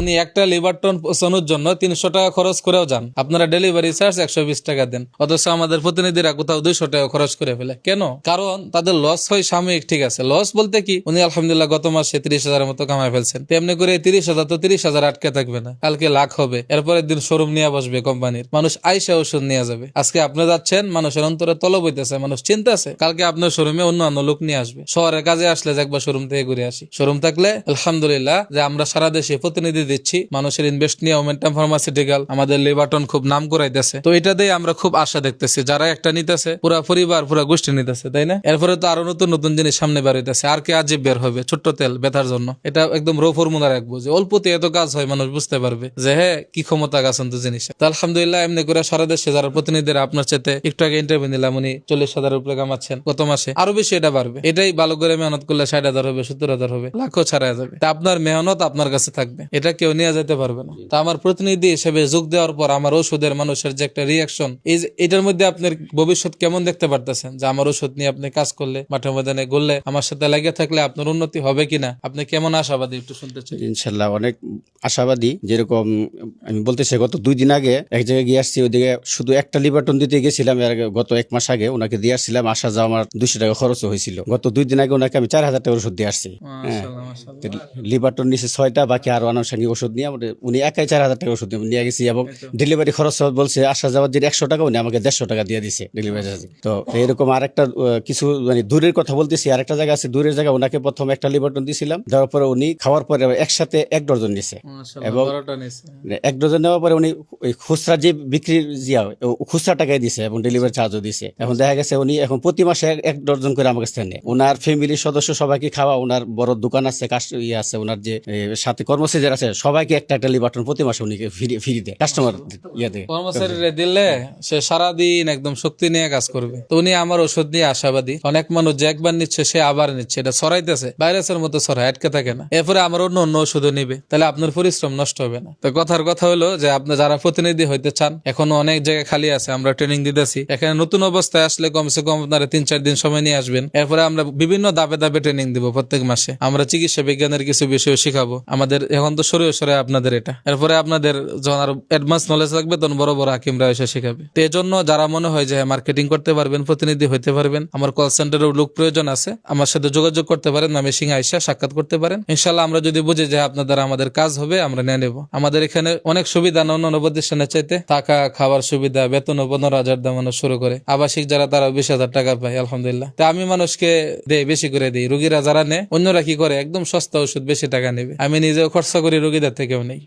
উনি একটা পৌঁছানোর জন্য তিনশো টাকা খরচ করেও যান। আপনারা ডেলিভারি চার্জ একশো বিশ টাকা দেন। অথচ আমাদের প্রতিনিধিরা কোথাও দুইশো টাকা খরচ করে ফেলে। কেন? কারণ তাদের লস হয় সাময়িক, ঠিক আছে। লস বলতে কি? উনি আলহামদুলিল্লাহ গত মাসে তিরিশ হাজারের মতো কামাই ফেলছেন। তেমনি করে তিরিশ হাজার তো তিরিশ হাজার আটকে থাকবে না। কালকে লাখ হবে। এরপরের দিন শোরুম নিয়ে বসবে কোম্পানির। মানুষ আইসা ওষুধ নিয়ে যাবে। আজকে আপনি যাচ্ছেন, মানুষের অন্তরে তলব হইতেছে, মানুষ চিন্তা আছে। কালকে আপনার শোরুমে অন্য অন্য লোক নিয়ে আসবে। শহরের কাজে আসলে একবার শোরুম থেকে ঘুরে আসি। শোরুম থাকলে আলহামদুলিল্লাহ যে আমরা সারা দেশে প্রতিনিধি দিচ্ছি। মানুষের ইনভেস্ট নিয়ে ওমেন্টাম ফার্মাসিউটিক্যাল আমাদের লেবাটন খুব নাম করাইতেছে তো এটা দিয়ে আমরা খুব আশা দেখতেছি। যারা একটা নিতেছে, পুরা পরিবার, পুরা গোষ্ঠী নিতেছে, তাই না? এরপরে তো আরও নতুন নতুন জিনিস সামনে বের আর কে আজীব বের হবে? ছোট্ট তেল ব্যথার জন্য। এটা একদম রো ফর্মুলা রাখব যে অল্পতে এত কাজ হয়, মানুষ বুঝতে পারবে যে হ্যাঁ কি ক্ষমতা গাছেন তো জিনিস তো আলহামদুলিল্লাহ এমনি করে সারা দেশে যারা প্রতিনিধিরা আপনার চেতে একটু আগে ইন্টারভিউ নিলাম, উনি চল্লিশ হাজার উপরে কামাচ্ছেন গত মাসে। আরও বেশি এটা বাড়বে। এটাই ভালো করে মেহনত করলে ষাট হাজার হবে, সত্তর হাজার হবে, লাখও ছাড়া যাবে। আপনার মেহনত আপনার কাছে থাকবে। এটা কেউ নিয়ে যেতে পারবে না। তা আমার প্রতিনিধি হিসেবে যোগ দেওয়ার পর আমার ওষুধের মানুষের যে একটা রিয়াকশন এই এটার মধ্যে আপনার ভবিষ্যৎ কেমন দেখতে পারতেছেন? যে আমার ওষুধ নিয়ে আপনি কাজ করলে মাঠে ময়দানে গড়লে আমার সাথে লেগে থাকলে আপনার উন্নতি হবে কিনা? আপনি কেমন আশাবাদী একটু শুনতে চাই? ইনশাল্লাহ অনেক আশাবাদী। যেরকম আমি বলতেছি গত দুই দিন আগে এক জায়গায় গিয়ে আসছি ওইদিকে শুধু একটা লিবারটন দিতে গেছিলাম এর আগে গত এক মাস আগে ওনাকে দিয়ে আসছিলাম আসা যাওয়া আমার দুশো টাকা খরচ হয়েছিল। গত দুই দিন আগে ওনাকে আমি চার হাজার টাকা ওষুধ দিয়ে আসছি। মাশাআল্লাহ, লিবারটন নিচে ছয়টা বাকি আরও আনুষঙ্গিক ওষুধ নিয়ে আমাদের উনি একাই চার হাজার টাকা ওষুধ নিয়ে- গেছি এবং ডেলিভারি খরচ বলছে আসা যাওয়ার যে একশো টাকা উনি আমাকে দেড়শো টাকা দিয়ে দিছে ডেলিভারি চার্জ তো এরকম আরেকটা আহ, কিছু মানে দূরের কথা বলতেছি আরেকটা জায়গা আছে দূরের জায়গা ওনাকে প্রথম একটা লিবারটন দিয়েছিলাম দেওয়ার পরে উনি খাওয়ার পরে একসাথে এক ডজন নিছে। এবং-। মানে এক ডজন নেওয়ার পরে উনি ওই খুচরা যে বিক্রি জিয়া খুচরা টাকায় দিছে এবং ডেলিভারি চার্জও দিছে। এখন দেখা গেছে উনি এখন প্রতি মাসে এক- এক ডজন করে আমার কাছে নেয়। ওনার ফ্যামিলির সদস্য সবাইকে খাওয়া ওনার বড় দোকান আছে কাস্ট ইয়ে আছে ওনার যে সাথে কর্মচারী আছে, সবাইকে একটা একটা লিবার্টন প্রতি মাসে উনি ফ্রি দেয় কাস্টমার ইয়ে দেয়। কর্মচারীরা দিলে সে সারাদিন একদম শক্তি নিয়ে কাজ করবে। তো উনি আমার ওষুধ নিয়ে আশাবাদী। অনেক মানুষ যে একবার নিচ্ছে, সে আবার নিচ্ছে। এটা ছড়াইতেছে, ভাইরাসের মতো ছড়ায়, আটকে থাকে না। এরপরে আমার অন্য অন্য ওষুধও নিবে। তাহলে আপনার পরিশ্রম নষ্ট হবে না। তো কথার কথা হলো যে, আপনি যারা প্রতিনিধি হইতে চান, এখনও অনেক জায়গায় খালি আছে, আমরা ট্রেনিং দিতেছি। এখানে নতুন অবস্থায় আসলে কমসে কম আপনারা তিন চার দিন সময় নিয়ে আসবেন। এরপরে আমরা বিভিন্ন দাবে দাবে ট্রেনিং দিব প্রত্যেক মাসে। আমরা চিকিৎসা বিজ্ঞানের কিছু বিষয় শিখাবো। আমাদের এখন তো সরে সরে আপনাদের এটা। এরপরে আপনাদের যখন আরও অ্যাডভান্স নলেজ লাগবে, তখন বড় বড় হাকিমরা এসে শেখাবে। তো জন্য যারা মনে হয় যে মার্কেটিং করতে পারবেন, প্রতিনিধি হইতে পারবেন, আমার কল সেন্টারের লোক প্রয়োজন আছে, আমার সাথে যোগাযোগ করতে পারেন, আমি সিং আইসা সাক্ষাৎ করতে পারেন। ইনশাল্লাহ আমরা যদি বুঝি যে আপনার দ্বারা আমাদের কাজ হবে, আমরা নিয়ে নেব। আমাদের এখানে অনেক সুবিধা না অন্য প্রতিষ্ঠানের চাইতে। থাকা খাবার সুবিধা, বেতন পনেরো হাজার দামানো শুরু করে। আবাসিক যারা তারা বিশ হাজার টাকা পায়, আলহামদুলিল্লাহ। তা আমি মানুষকে দেই, বেশি করে দিই। রুগীরা যারা নেয়, অন্যরা কি করে? একদম সস্তা ওষুধ বেশি টাকা নেবে। আমি নিজেও খরচা করি রোগীদের থেকেও নেই।